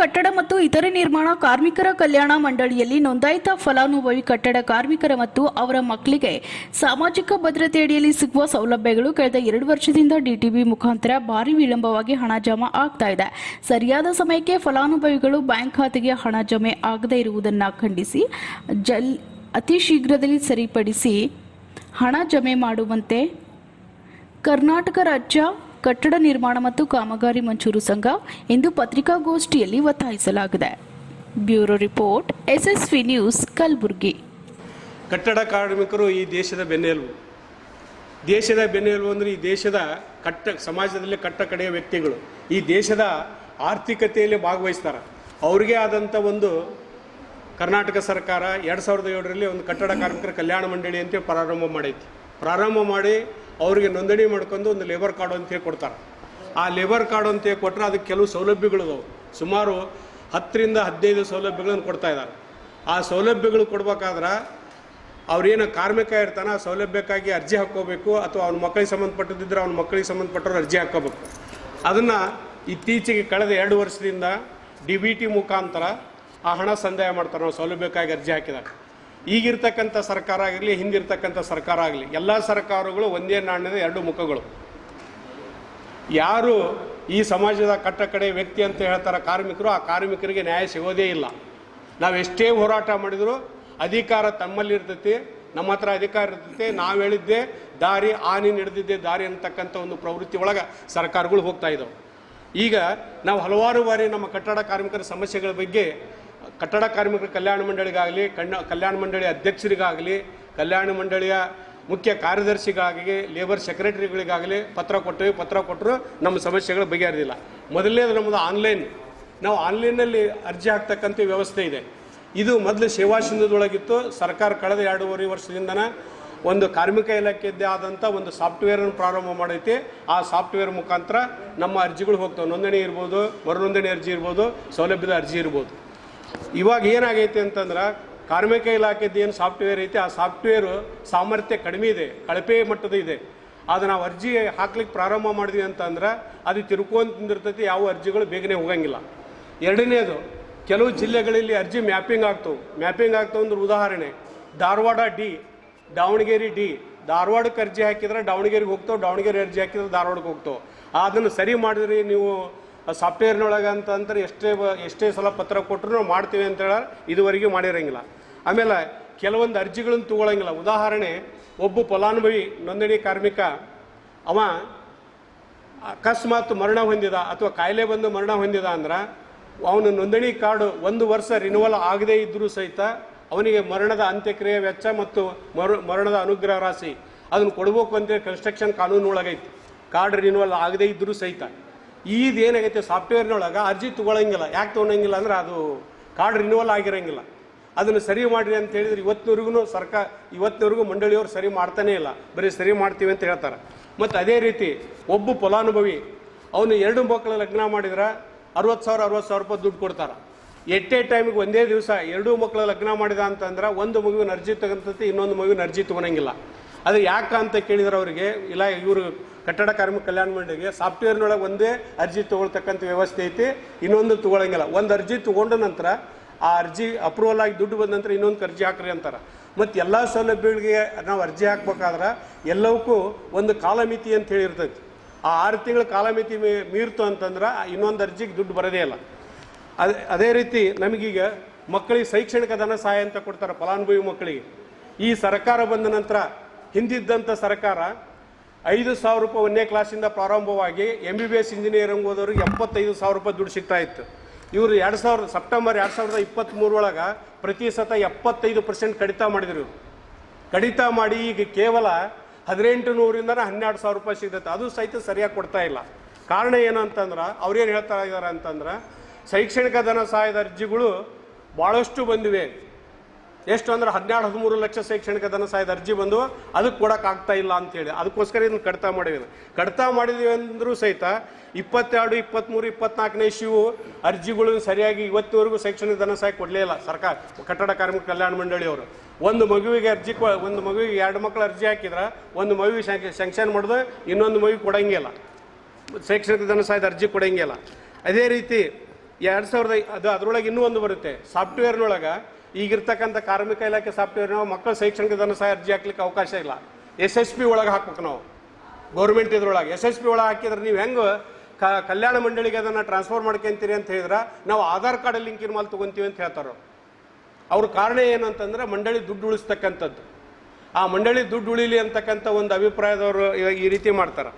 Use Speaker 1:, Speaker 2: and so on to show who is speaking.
Speaker 1: ಕಟ್ಟಡ ಮತ್ತು ಇತರೆ ನಿರ್ಮಾಣ ಕಾರ್ಮಿಕರ ಕಲ್ಯಾಣ ಮಂಡಳಿಯಲ್ಲಿ ನೋಂದಾಯಿತ ಫಲಾನುಭವಿ ಕಟ್ಟಡ ಕಾರ್ಮಿಕರ ಮತ್ತು ಅವರ ಮಕ್ಕಳಿಗೆ ಸಾಮಾಜಿಕ ಭದ್ರತೆ ಅಡಿಯಲ್ಲಿ ಸಿಗುವ ಸೌಲಭ್ಯಗಳು ಕಳೆದ ಎರಡು ವರ್ಷದಿಂದ ಡಿಟಿಬಿ ಮುಖಾಂತರ ಭಾರಿ ವಿಳಂಬವಾಗಿ ಹಣ ಜಮಾ ಆಗ್ತಾ ಇದೆ. ಸರಿಯಾದ ಸಮಯಕ್ಕೆ ಫಲಾನುಭವಿಗಳು ಬ್ಯಾಂಕ್ ಖಾತೆಗೆ ಹಣ ಜಮೆ ಆಗದೇ ಇರುವುದನ್ನು ಖಂಡಿಸಿ, ಜಲ್ ಅತಿ ಶೀಘ್ರದಲ್ಲಿ ಸರಿಪಡಿಸಿ ಹಣ ಜಮೆ ಮಾಡುವಂತೆ ಕರ್ನಾಟಕ ರಾಜ್ಯ ಕಟ್ಟಡ ನಿರ್ಮಾಣ ಮತ್ತು ಕಾಮಗಾರಿ ಮಂಜೂರು ಸಂಘ ಇಂದು ಪತ್ರಿಕಾಗೋಷ್ಠಿಯಲ್ಲಿ ಒತ್ತಾಯಿಸಲಾಗಿದೆ. Bureau report, SSV news, Kalaburagi.
Speaker 2: ಕಟ್ಟಡ ಕಾರ್ಮಿಕರು ಈ ದೇಶದ ಬೆನ್ನೆಲುಬು. ದೇಶದ ಬೆನ್ನೆಲುಬು ಅಂದರೆ ಈ ದೇಶದ ಕಟ್ಟ, ಸಮಾಜದಲ್ಲಿ ಕಟ್ಟ ಕಡೆಯ ವ್ಯಕ್ತಿಗಳು. ಈ ದೇಶದ ಆರ್ಥಿಕತೆಯಲ್ಲಿ ಭಾಗವಹಿಸ್ತಾರೆ. ಅವ್ರಿಗೆ ಆದಂಥ ಒಂದು ಕರ್ನಾಟಕ ಸರ್ಕಾರ ಎರಡು ಸಾವಿರದ ಏಳರಲ್ಲಿ ಒಂದು ಕಟ್ಟಡ ಕಾರ್ಮಿಕರ ಕಲ್ಯಾಣ ಮಂಡಳಿ ಅಂತ ಪ್ರಾರಂಭ ಮಾಡೈತಿ. ಪ್ರಾರಂಭ ಮಾಡಿ ಅವರಿಗೆ ನೋಂದಣಿ ಮಾಡ್ಕೊಂಡು ಒಂದು ಲೇಬರ್ ಕಾರ್ಡ್ ಅಂತ ಹೇಳಿ ಕೊಡ್ತಾರೆ. ಆ ಲೇಬರ್ ಕಾರ್ಡ್ ಅಂತ ಹೇಳಿ ಕೊಟ್ಟರೆ ಅದಕ್ಕೆ ಕೆಲವು ಸೌಲಭ್ಯಗಳು ಅದಾವೆ ಸುಮಾರು ಹತ್ತರಿಂದ ಹದಿನೈದು ಸೌಲಭ್ಯಗಳನ್ನು ಕೊಡ್ತಾ ಇದ್ದಾರೆ. ಆ ಸೌಲಭ್ಯಗಳು ಕೊಡ್ಬೇಕಾದ್ರೆ ಅವ್ರೇನು ಕಾರ್ಮಿಕ ಇರ್ತಾನೆ, ಆ ಸೌಲಭ್ಯಕ್ಕಾಗಿ ಅರ್ಜಿ ಹಾಕ್ಕೋಬೇಕು ಅಥವಾ ಅವ್ನ ಮಕ್ಕಳಿಗೆ ಸಂಬಂಧಪಟ್ಟದಿದ್ದರೆ ಅವ್ನ ಮಕ್ಕಳಿಗೆ ಸಂಬಂಧಪಟ್ಟವ್ರು ಅರ್ಜಿ ಹಾಕ್ಕೋಬೇಕು. ಅದನ್ನು ಇತ್ತೀಚೆಗೆ ಕಳೆದ ಎರಡು ವರ್ಷದಿಂದ ಡಿ ಬಿ ಟಿ ಮುಖಾಂತರ ಆ ಹಣ ಸಂದಾಯ ಮಾಡ್ತಾರೆ, ನಾವು ಸೌಲಭ್ಯಕ್ಕಾಗಿ ಅರ್ಜಿ ಹಾಕಿದಾಗ ಈಗಿರ್ತಕ್ಕಂಥ ಸರ್ಕಾರ ಆಗಲಿ, ಹಿಂದಿರ್ತಕ್ಕಂಥ ಸರ್ಕಾರ ಆಗಲಿ, ಎಲ್ಲ ಸರ್ಕಾರಗಳು ಒಂದೇ ನಾಣ್ಯದ ಎರಡು ಮುಖಗಳು. ಯಾರು ಈ ಸಮಾಜದ ಕಟ್ಟ ಕಡೆ ವ್ಯಕ್ತಿ ಅಂತ ಹೇಳ್ತಾರೆ ಕಾರ್ಮಿಕರು, ಆ ಕಾರ್ಮಿಕರಿಗೆ ನ್ಯಾಯ ಸಿಗೋದೇ ಇಲ್ಲ. ನಾವು ಎಷ್ಟೇ ಹೋರಾಟ ಮಾಡಿದರೂ ಅಧಿಕಾರ ತಮ್ಮಲ್ಲಿ ಇರ್ತೈತಿ, ನಮ್ಮ ಹತ್ರ ಅಧಿಕಾರ ಇರ್ತೈತಿ, ನಾವು ಹೇಳಿದ್ದೆ ದಾರಿ ಆನಿ ನಡೆದಿದ್ದೆ ದಾರಿ ಅಂತಕ್ಕಂಥ ಒಂದು ಪ್ರವೃತ್ತಿ ಒಳಗೆ ಸರ್ಕಾರಗಳು ಹೋಗ್ತಾ ಇದ್ದಾವೆ ಈಗ ನಾವು ಹಲವಾರು ಬಾರಿ ನಮ್ಮ ಕಟ್ಟಡ ಕಾರ್ಮಿಕರ ಸಮಸ್ಯೆಗಳ ಬಗ್ಗೆ ಕಟ್ಟಡ ಕಾರ್ಮಿಕರ ಕಲ್ಯಾಣ ಮಂಡಳಿಗಾಗಲಿ, ಕಣ್ಣ, ಕಲ್ಯಾಣ ಮಂಡಳಿ ಅಧ್ಯಕ್ಷರಿಗಾಗಲಿ, ಕಲ್ಯಾಣ ಮಂಡಳಿಯ ಮುಖ್ಯ ಕಾರ್ಯದರ್ಶಿಗಾಗಿ ಲೇಬರ್ ಸೆಕ್ರೆಟರಿಗಳಿಗಾಗಲಿ ಪತ್ರ ಕೊಟ್ಟಿವಿ ಪತ್ರ ಕೊಟ್ಟರು ನಮ್ಮ ಸಮಸ್ಯೆಗಳು ಬಗೆಹರಿದಿಲ್ಲ. ಮೊದಲನೇ ನಮ್ಮದು ಆನ್ಲೈನ್ ನಾವು ಆನ್ಲೈನ್ನಲ್ಲಿ ಅರ್ಜಿ ಹಾಕ್ತಕ್ಕಂಥ ವ್ಯವಸ್ಥೆ ಇದೆ. ಇದು ಮೊದಲು ಸೇವಾ ಸಿಂಧುದೊಳಗಿತ್ತು ಸರ್ಕಾರ ಕಳೆದ ಎರಡೂವರೆ ವರ್ಷದಿಂದನ ಒಂದು ಕಾರ್ಮಿಕ ಇಲಾಖೆಯದ್ದೇ ಆದಂಥ ಒಂದು ಸಾಫ್ಟ್ವೇರನ್ನು ಪ್ರಾರಂಭ ಮಾಡೈತಿ. ಆ ಸಾಫ್ಟ್ವೇರ್ ಮುಖಾಂತರ ನಮ್ಮ ಅರ್ಜಿಗಳು ಹೋಗ್ತವೆ. ನೋಂದಣಿ ಇರ್ಬೋದು ಮರು ನೋಂದಣಿ ಅರ್ಜಿ ಇರ್ಬೋದು, ಸೌಲಭ್ಯದ ಅರ್ಜಿ ಇರ್ಬೋದು. ಇವಾಗ ಏನಾಗೈತೆ ಅಂತಂದ್ರೆ ಕಾರ್ಮಿಕ ಇಲಾಖೆದ್ದು ಏನು ಸಾಫ್ಟ್ವೇರ್ ಐತೆ, ಆ ಸಾಫ್ಟ್ವೇರು ಸಾಮರ್ಥ್ಯ ಕಡಿಮೆ ಇದೆ, ಕಳಪೆ ಮಟ್ಟದ ಇದೆ. ಅದು ನಾವು ಅರ್ಜಿ ಹಾಕ್ಲಿಕ್ಕೆ ಪ್ರಾರಂಭ ಮಾಡಿದ್ವಿ ಅಂತಂದ್ರೆ ಅದು ತಿರ್ಕೊಂತಿರ್ತೈತಿ ಯಾವ ಅರ್ಜಿಗಳು ಬೇಗನೆ ಹೋಗಂಗಿಲ್ಲ. ಎರಡನೇದು, ಕೆಲವು ಜಿಲ್ಲೆಗಳಲ್ಲಿ ಅರ್ಜಿ ಮ್ಯಾಪಿಂಗ್ ಆಗ್ತವೆ. ಮ್ಯಾಪಿಂಗ್ ಆಗ್ತವೆ ಅಂದ್ರೆ ಉದಾಹರಣೆ, ಧಾರವಾಡ ಡಿ, ದಾವಣಗೆರೆ ಡಿ ಧಾರವಾಡಕ್ಕೆ ಅರ್ಜಿ ಹಾಕಿದ್ರೆ ದಾವಣಗೆರೆಗೆ ಹೋಗ್ತಾವೆ, ದಾವಣಗೆರೆ ಅರ್ಜಿ ಹಾಕಿದ್ರೆ ಧಾರವಾಡಕ್ಕೆ ಹೋಗ್ತಾವೆ. ಅದನ್ನು ಸರಿ ಮಾಡಿದ್ರಿ ನೀವು ಸಾಫ್ಟ್ವೇರ್ನೊಳಗೆ ಅಂತಂದ್ರೆ ಎಷ್ಟೇ ಎಷ್ಟೇ ಸಲ ಪತ್ರ ಕೊಟ್ಟರು ನಾವು ಮಾಡ್ತೀವಿ ಅಂತ ಹೇಳಿ ಇದುವರೆಗೆ ಮಾಡಿರೋಂಗಿಲ್ಲ. ಆಮೇಲೆ ಕೆಲವೊಂದು ಅರ್ಜಿಗಳನ್ನು ತಗೊಳಂಗಿಲ್ಲ. ಉದಾಹರಣೆ, ಒಬ್ಬ ಫಲಾನುಭವಿ, ನೋಂದಣಿ ಕಾರ್ಮಿಕ, ಅವ ಅಕಸ್ಮಾತ್ ಮರಣ ಹೊಂದಿದ ಅಥವಾ ಕಾಯಿಲೆ ಬಂದು ಮರಣ ಹೊಂದಿದ ಅಂದ್ರೆ, ಅವನ ನೋಂದಣಿ ಕಾರ್ಡು ಒಂದು ವರ್ಷ ರಿನುವಲ್ ಆಗದೇ ಇದ್ದರೂ ಸಹಿತ ಅವನಿಗೆ ಮರಣದ ಅಂತ್ಯಕ್ರಿಯೆ ವೆಚ್ಚ ಮತ್ತು ಮರು, ಮರಣದ ಅನುಗ್ರಹ ರಾಶಿ, ಅದನ್ನು ಕೊಡಬೇಕು ಅಂತೇಳಿ ಕನ್ಸ್ಟ್ರಕ್ಷನ್ ಕಾನೂನು ಒಳಗೈತಿ ಕಾರ್ಡ್ ರಿನುವಲ್ ಆಗದೇ ಇದ್ದರೂ ಸಹಿತ. ಈದ್ ಏನಾಗೈತೆ ಸಾಫ್ಟ್ವೇರ್ನೊಳಗೆ ಅರ್ಜಿ ತೊಗೊಳಂಗಿಲ್ಲ, ಯಾಕೆ ತೊಗೊಳಂಗಿಲ್ಲ ಅಂದ್ರೆ ಅದು ಕಾರ್ಡ್ ರಿನ್ಯೂವಲ್ ಆಗಿರಂಗಿಲ್ಲ. ಅದನ್ನು ಸರಿ ಮಾಡಿರಿ ಅಂತ ಹೇಳಿದ್ರೆ ಇವತ್ತಿನವರೆಗೂ ಸರ್ಕಾರ, ಇವತ್ತಿನವರೆಗೂ ಮಂಡಳಿಯವರು ಸರಿ ಮಾಡ್ತಾನೇ ಇಲ್ಲ. ಬರೀ ಸರಿ ಮಾಡ್ತೀವಿ ಅಂತ ಹೇಳ್ತಾರೆ. ಮತ್ತು ಅದೇ ರೀತಿ ಒಬ್ಬ ಫಲಾನುಭವಿ, ಅವನು ಎರಡು ಮಕ್ಕಳ ಲಗ್ನ ಮಾಡಿದ್ರೆ ಅರವತ್ತು ಸಾವಿರ ಅರವತ್ತು ಸಾವಿರ ರೂಪಾಯಿ ದುಡ್ಡು ಕೊಡ್ತಾರೆ. ಎಟ್ಟೇ ಟೈಮಿಗೆ ಒಂದೇ ದಿವಸ ಎರಡೂ ಮಕ್ಕಳ ಲಗ್ನ ಮಾಡಿದ ಅಂತಂದ್ರೆ ಒಂದು ಮಗುವಿನ ಅರ್ಜಿ ತಗೊಂತತಿ, ಇನ್ನೊಂದು ಮಗುವಿನ ಅರ್ಜಿ ತೊಗೊಳಂಗಿಲ್ಲ. ಅದು ಯಾಕೆ ಅಂತ ಕೇಳಿದ್ರೆ ಅವರಿಗೆ, ಇಲ್ಲ ಇವರು ಕಟ್ಟಡ ಕಾರ್ಮಿಕ ಕಲ್ಯಾಣ ಮಂಡಳಿಗೆ ಸಾಫ್ಟ್ವೇರ್ನೊಳಗೆ ಒಂದೇ ಅರ್ಜಿ ತೊಗೊಳ್ತಕ್ಕಂಥ ವ್ಯವಸ್ಥೆ ಐತಿ, ಇನ್ನೊಂದು ತೊಗೊಳಂಗಿಲ್ಲ. ಒಂದು ಅರ್ಜಿ ತೊಗೊಂಡ ನಂತರ ಆ ಅರ್ಜಿ ಅಪ್ರೂವಲ್ ಆಗಿ ದುಡ್ಡು ಬಂದ ನಂತರ ಇನ್ನೊಂದು ಅರ್ಜಿ ಹಾಕ್ರಿ ಅಂತಾರೆ. ಮತ್ತು ಎಲ್ಲ ಸೌಲಭ್ಯಗಳಿಗೆ ನಾವು ಅರ್ಜಿ ಹಾಕ್ಬೇಕಾದ್ರೆ ಎಲ್ಲವಕ್ಕೂ ಒಂದು ಕಾಲಮಿತಿ ಅಂತ ಹೇಳಿರ್ತೈತಿ. ಆ ಆರು ತಿಂಗಳ ಕಾಲಮಿತಿ ಮೀರ್ತು ಅಂತಂದ್ರೆ ಇನ್ನೊಂದು ಅರ್ಜಿಗೆ ದುಡ್ಡು ಬರೋದೇ ಇಲ್ಲ. ಅದೇ ಅದೇ ರೀತಿ ನಮಗೀಗ ಮಕ್ಕಳಿಗೆ ಶೈಕ್ಷಣಿಕ ಧನ ಸಹಾಯ ಅಂತ ಕೊಡ್ತಾರೆ ಫಲಾನುಭವಿ ಮಕ್ಕಳಿಗೆ. ಈ ಸರ್ಕಾರ ಬಂದ ನಂತರ ಹಿಂದಿದ್ದಂಥ ಸರ್ಕಾರ ಐದು ಸಾವಿರ ರೂಪಾಯಿ ಒಂದನೇ ಕ್ಲಾಸಿಂದ ಪ್ರಾರಂಭವಾಗಿ M B B S engineering ಓದೋರಿಗೆ ಎಪ್ಪತ್ತೈದು ಸಾವಿರ ರೂಪಾಯಿ ದುಡ್ಡು ಸಿಗ್ತಾ ಇತ್ತು. ಇವರು ಎರಡು ಸಾವಿರದ ಸೆಪ್ಟೆಂಬರ್ ಎರಡು ಸಾವಿರದ ಇಪ್ಪತ್ತ್ಮೂರೊಳಗೆ ಪ್ರತಿ ಸತ ಎಪ್ಪತ್ತೈದು ಪರ್ಸೆಂಟ್ ಕಡಿತ ಮಾಡಿದ್ರು. ಕಡಿತ ಮಾಡಿ ಈಗ ಕೇವಲ ಹದಿನೆಂಟು ನೂರಿಂದ ಹನ್ನೆರಡು ಸಾವಿರ ರೂಪಾಯಿ ಸಿಗ್ತೈತೆ. ಅದು ಸಹಿತ ಸರಿಯಾಗಿ ಕೊಡ್ತಾ ಇಲ್ಲ. ಕಾರಣ ಏನು ಅಂತಂದ್ರೆ ಅವ್ರೇನು ಹೇಳ್ತಾ ಇದ್ದಾರೆ ಅಂತಂದ್ರೆ, ಶೈಕ್ಷಣಿಕ ಧನ ಸಹಾಯದ ಅರ್ಜಿಗಳು ಭಾಳಷ್ಟು ಬಂದಿವೆ. ಎಷ್ಟು ಅಂದ್ರೆ ಹದಿನಾರು, ಹದಿಮೂರು ಲಕ್ಷ ಶೈಕ್ಷಣಿಕ ಧನ ಸಹಾಯದ ಅರ್ಜಿ ಬಂದು ಅದಕ್ಕೆ ಕೊಡಕ್ಕೆ ಆಗ್ತಾ ಇಲ್ಲ ಅಂತೇಳಿ ಅದಕ್ಕೋಸ್ಕರ ಇದನ್ನು ಕಡಿತ ಮಾಡಿದ್ವಿ. ಕಡಿತ ಮಾಡಿದ್ವಿ ಅಂದರೂ ಸಹಿತ ಇಪ್ಪತ್ತೆರಡು, ಇಪ್ಪತ್ತ್ಮೂರು ಇಪ್ಪತ್ನಾಲ್ಕನೇ ಇಶ್ಯೂ ಅರ್ಜಿಗಳು ಸರಿಯಾಗಿ ಇವತ್ತಿವರೆಗೂ ಶೈಕ್ಷಣಿಕ ಧನ ಸಹಾಯ ಕೊಡಲೇ ಇಲ್ಲ. ಸರ್ಕಾರ, ಕಟ್ಟಡ ಕಾರ್ಮಿಕ ಕಲ್ಯಾಣ ಮಂಡಳಿಯವರು ಒಂದು ಮಗುವಿಗೆ ಅರ್ಜಿ ಒಂದು ಮಗುವಿಗೆ ಎರಡು ಮಕ್ಕಳು ಅರ್ಜಿ ಹಾಕಿದ್ರೆ ಒಂದು ಮಗುವಿಗೆ ಸ್ಯಾಂಕ್ಷನ್ ಮಾಡಿದ್ರೆ ಇನ್ನೊಂದು ಮಗುವಿಗೆ ಕೊಡಂಗಿಲ್ಲ. ಶೈಕ್ಷಣಿಕ ಧನ ಸಹಾಯದ ಅರ್ಜಿ ಕೊಡಂಗಿಲ್ಲ. ಅದೇ ರೀತಿ ಎರಡು ಸಾವಿರದ ಅದು ಅದರೊಳಗೆ ಇನ್ನೂ ಒಂದು ಬರುತ್ತೆ. ಸಾಫ್ಟ್ವೇರ್ನೊಳಗೆ ಈಗಿರ್ತಕ್ಕಂಥ ಕಾರ್ಮಿಕ ಇಲಾಖೆ ಸಾಫ್ಟ್ವೇರ್ ನಾವು ಮಕ್ಕಳ ಶೈಕ್ಷಣಿಕ ಧನ ಸಹ ಅರ್ಜಿ ಹಾಕ್ಲಿಕ್ಕೆ ಅವಕಾಶ ಇಲ್ಲ. ಎಸ್ ಎಸ್ ಪಿ ಒಳಗೆ ಹಾಕ್ಬೇಕು ನಾವು. ಗೌರ್ಮೆಂಟ್ ಇದ್ರೊಳಗೆ. ಎಸ್ ಎಸ್ ಪಿ ಒಳಗೆ ಹಾಕಿದ್ರೆ ನೀವು ಹೆಂಗೆ ಕ, ಕಲ್ಯಾಣ ಮಂಡಳಿಗೆ ಅದನ್ನು ಟ್ರಾನ್ಸ್ಫರ್ ಮಾಡ್ಕೊಂತೀರಿ ಅಂತ ಹೇಳಿದ್ರೆ ನಾವು ಆಧಾರ್ ಕಾರ್ಡ್ ಲಿಂಕಿನ ಮೇಲೆ ತೊಗೊಂತೀವಿ ಅಂತ ಹೇಳ್ತಾರೆ. ಅವ್ರ ಕಾರಣ ಏನಂತಂದ್ರೆ ಮಂಡಳಿ ದುಡ್ಡು ಉಳಿಸ್ತಕ್ಕಂಥದ್ದು. ಆ ಮಂಡಳಿ ದುಡ್ಡು ಉಳಿಲಿ ಅಂತಕ್ಕಂಥ ಒಂದು ಅಭಿಪ್ರಾಯದವರು ಈ ರೀತಿ ಮಾಡ್ತಾರೆ.